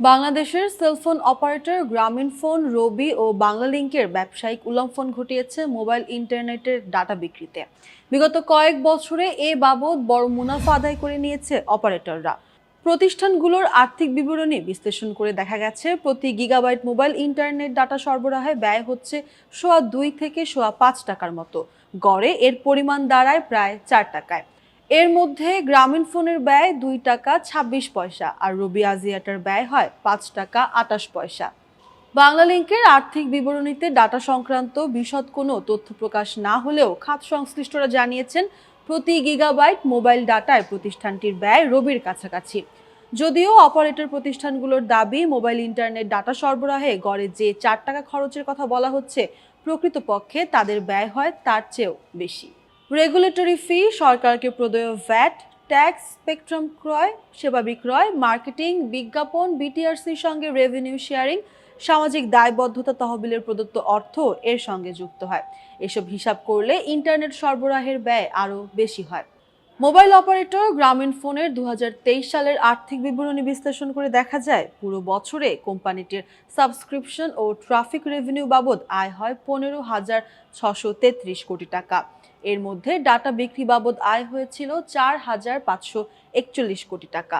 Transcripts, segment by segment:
বাংলাদেশের cellphone operator গ্রামীণ phone Robi ও বাংলালিংকের ব্যবসায়িক উল্লঙ্ঘন ঘটিয়েছে মোবাইল ইন্টারনেটের ডাটা বিক্রিতে। বিগত কয়েক বছরে এ বাবদ বড় মুনাফা আদায় করে নিয়েছে অপারেটররা প্রতিষ্ঠানগুলোর আর্থিক বিবরণী বিশ্লেষণ করে দেখা গেছে, প্রতি গিগাবাইট মোবাইল ইন্টারনেট ডাটা সরবরাহে ব্যয় হচ্ছে সোয়া দুই থেকে সোয়া পাঁচ টাকার মতো। গড়ে এর পরিমাণ দাঁড়ায় প্রায় চার টাকায়। এর মধ্যে গ্রামীণ ফোনের ব্যয় দুই টাকা ছাব্বিশ পয়সা আর রবি আজিয়াটার ব্যয় হয় পাঁচ টাকা আটাশ পয়সা। বাংলালিংকের আর্থিক বিবরণীতে ডাটা সংক্রান্ত বিশদ কোনো তথ্য প্রকাশ না হলেও খাত সংশ্লিষ্টরা জানিয়েছেন, প্রতি গিগাবাইট মোবাইল ডাটায় প্রতিষ্ঠানটির ব্যয় রবির কাছাকাছি। যদিও অপারেটর প্রতিষ্ঠানগুলোর দাবি, মোবাইল ইন্টারনেট ডাটা সরবরাহে গড়ে যে চার টাকা খরচের কথা বলা হচ্ছে, প্রকৃতপক্ষে তাদের ব্যয় হয় তার চেয়েও বেশি। রেগুলেটরি ফি সরকারকে প্রদেয় ভ্যাট ট্যাক্স স্পেকট্রাম ক্রয়, সেবা বিক্রয় মার্কেটিং বিজ্ঞাপন বিটিআরসির সঙ্গে রেভিনিউ শেয়ারিং সামাজিক দায়বদ্ধতা তহবিলের প্রদত্ত অর্থ এর সঙ্গে যুক্ত হয়। এসব হিসাব করলে ইন্টারনেট সরবরাহের ব্যয় আরও বেশি হয়। মোবাইল অপারেটর গ্রামীণ ফোনের দু হাজার তেইশ সালের আর্থিক বিবরণী বিশ্লেষণ করে দেখা যায়, পুরো বছরে কোম্পানিটির সাবস্ক্রিপশন ও ট্রাফিক রেভিনিউ বাবদ আয় হয় পনেরো হাজার ছশো তেত্রিশ কোটি টাকা। এর মধ্যে ডাটা বিক্রি বাবদ আয় হয়েছিল চার হাজার পাঁচশো একচল্লিশ কোটি টাকা।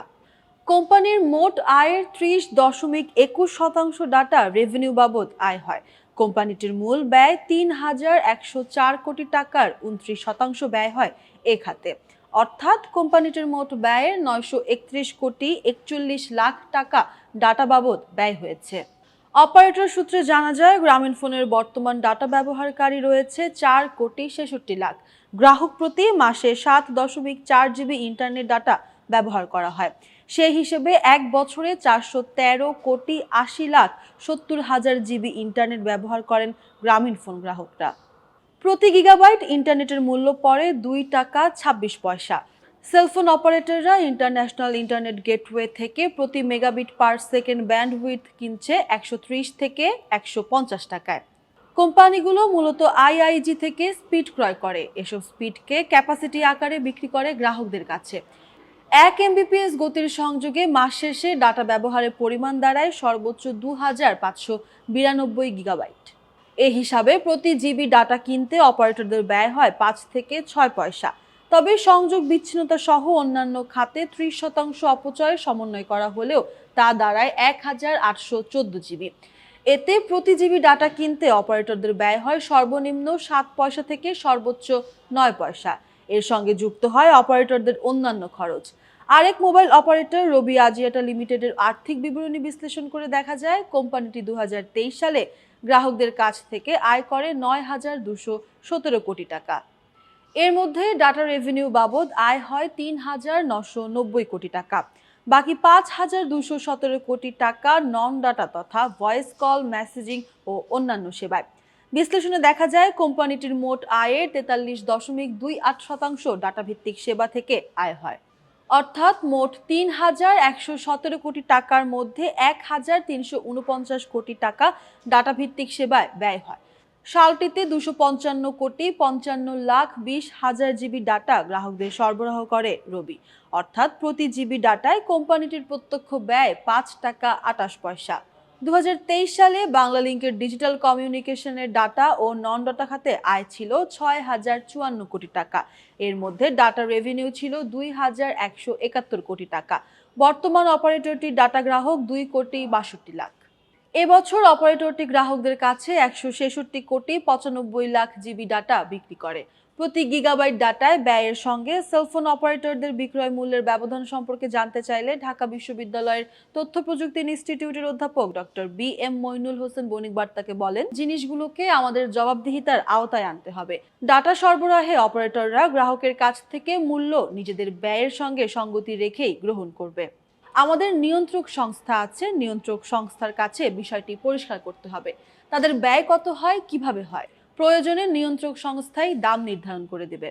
কোম্পানির মোট আয়ের ত্রিশ দশমিক একুশ শতাংশ ডাটা রেভিনিউ বাবদ আয় হয়। কোম্পানিটির মূল ব্যয় তিন হাজার একশো চার কোটি টাকার উনত্রিশ শতাংশ ব্যয় হয় এ খাতে। অর্থাৎ কোম্পানিটির মোট ব্যয়ের নয়শো একত্রিশ কোটি একচল্লিশ লাখ টাকা ডাটা বাবদ ব্যয় হয়েছে। অপারেটর সূত্রে জানা যায়, গ্রামীণ ফোনের বর্তমান ডাটা ব্যবহারকারী রয়েছে চার কোটি ছেষট্টি লাখ। গ্রাহক প্রতি মাসে সাত দশমিক চার জিবি ইন্টারনেট ডাটা ব্যবহার করা হয়। সেই হিসেবে এক বছরে চারশো তেরো কোটি আশি লাখ সত্তর হাজার জিবি ইন্টারনেট ব্যবহার করেন গ্রামীণ ফোন গ্রাহকরা। প্রতি গিগাবাইট ইন্টারনেটের মূল্য পড়ে দুই টাকা ছাব্বিশ পয়সা। সেলফোন অপারেটররা ইন্টারন্যাশনাল ইন্টারনেট গেটওয়ে থেকে প্রতি মেগাবিট পার সেকেন্ড ব্যান্ডউইথ কিনছে একশো ত্রিশ থেকে একশো পঞ্চাশ টাকায়। কোম্পানিগুলো মূলত আইআইজি থেকে স্পিড ক্রয় করে। এসব স্পিডকে ক্যাপাসিটি আকারে বিক্রি করে গ্রাহকদের কাছে। এক এমবিপিএস গতির সংযোগে মাস শেষে ডাটা ব্যবহারের পরিমাণ দাঁড়ায় সর্বোচ্চ দু হাজার পাঁচশো বিরানব্বই গিগাবাইট। এ হিসাবে প্রতি জিবি ডাটা কিনতে অপারেটরদের ব্যয় হয় পাঁচ থেকে ছয় পয়সা। তবে সংযোগ বিচ্ছিন্নতা সহ অন্যান্য খাতে ত্রিশ শতাংশ অপচয় সমন্বয় করা হলেও তা দাঁড়ায় এক হাজার আটশো চোদ্দ জিবি। এতে প্রতি জিবি ডাটা কিনতে অপারেটরদের ব্যয় হয় সর্বনিম্ন সাত পয়সা থেকে সর্বোচ্চ নয় পয়সা। এর সঙ্গে যুক্ত হয় অপারেটরদের অন্যান্য খরচ। আরেক মোবাইল অপারেটর রবি আজিয়াটা লিমিটেডের আর্থিক বিবরণী বিশ্লেষণ করে দেখা যায়, কোম্পানিটি দু হাজার তেইশ সালে গ্রাহকদের কাছ থেকে আয় করে নয় হাজার দুশো সতেরো কোটি টাকা। এর মধ্যে ডাটা রেভিনিউ বাবদ আয় হয় তিন হাজার নশো নব্বই কোটি টাকা। বাকি পাঁচ হাজার দুশো সতেরো কোটি টাকা নন ডাটা তথা ভয়েস কল, মেসেজিং ও অন্যান্য সেবায়। বিশ্লেষণে দেখা যায়, কোম্পানিটির মোট আয়ের তেতাল্লিশ দশমিক দুই আট শতাংশ ডাটা ভিত্তিক সেবা থেকে আয় হয়। অর্থাৎ মোট তিন হাজার একশো সতেরো কোটি টাকার মধ্যে এক হাজার তিনশো উনপঞ্চাশ কোটি টাকা ডাটাভিত্তিক সেবায় ব্যয় হয়। সালটিতে দুশো পঞ্চান্ন কোটি পঞ্চান্ন লাখ বিশ হাজার জিবি ডাটা গ্রাহকদের সরবরাহ করে রবি। অর্থাৎ প্রতি জিবি ডাটায় কোম্পানিটির প্রত্যক্ষ ব্যয় পাঁচ টাকা আটাশ পয়সা। দু হাজার তেইশ সালে বাংলা বাংলালিংকের ডিজিটাল কমিউনিকেশনের ডাটা ও নন ডাটা খাতে আয় ছিল ছয় হাজার চুয়ান্ন কোটি টাকা। এর মধ্যে ডাটা রেভিনিউ ছিল দুই হাজার একশো একাত্তর কোটি টাকা। বর্তমান অপারেটরটির ডাটা গ্রাহক দুই কোটি বাষট্টি লাখ। এবছর অপারেটরটি গ্রাহকদের কাছে একশো ছেষট্টি কোটি পঁচানব্বই লাখ জিবি ডাটা বিক্রি করে। প্রতি গিগাবাইট ডাটায় ব্যয়ের সঙ্গে সেলফোন অপারেটরদের বিক্রয় মূল্যের ব্যবধান সম্পর্কে জানতে চাইলে ঢাকা বিশ্ববিদ্যালয়ের তথ্য প্রযুক্তি ইনস্টিটিউটের অধ্যাপক doctor B M Moinul Hossain বণিক বার্তাকে বলেন, জিনিসগুলোকে আমাদের জবাবদিহিতার আওতায় আনতে হবে। ডাটা সরবরাহে অপারেটররা গ্রাহকের কাছ থেকে মূল্য নিজেদের ব্যয়ের সঙ্গে সঙ্গতি রেখেই গ্রহণ করবে। আমাদের নিয়ন্ত্রক সংস্থা আছে, নিয়ন্ত্রক সংস্থার কাছে বিষয়টি পরিষ্কার করতে হবে। তাদের ব্যয় কত হয়, কীভাবে হয়? প্রয়োজনে নিয়ন্ত্রক সংস্থায় দাম নির্ধারণ করে দেবে।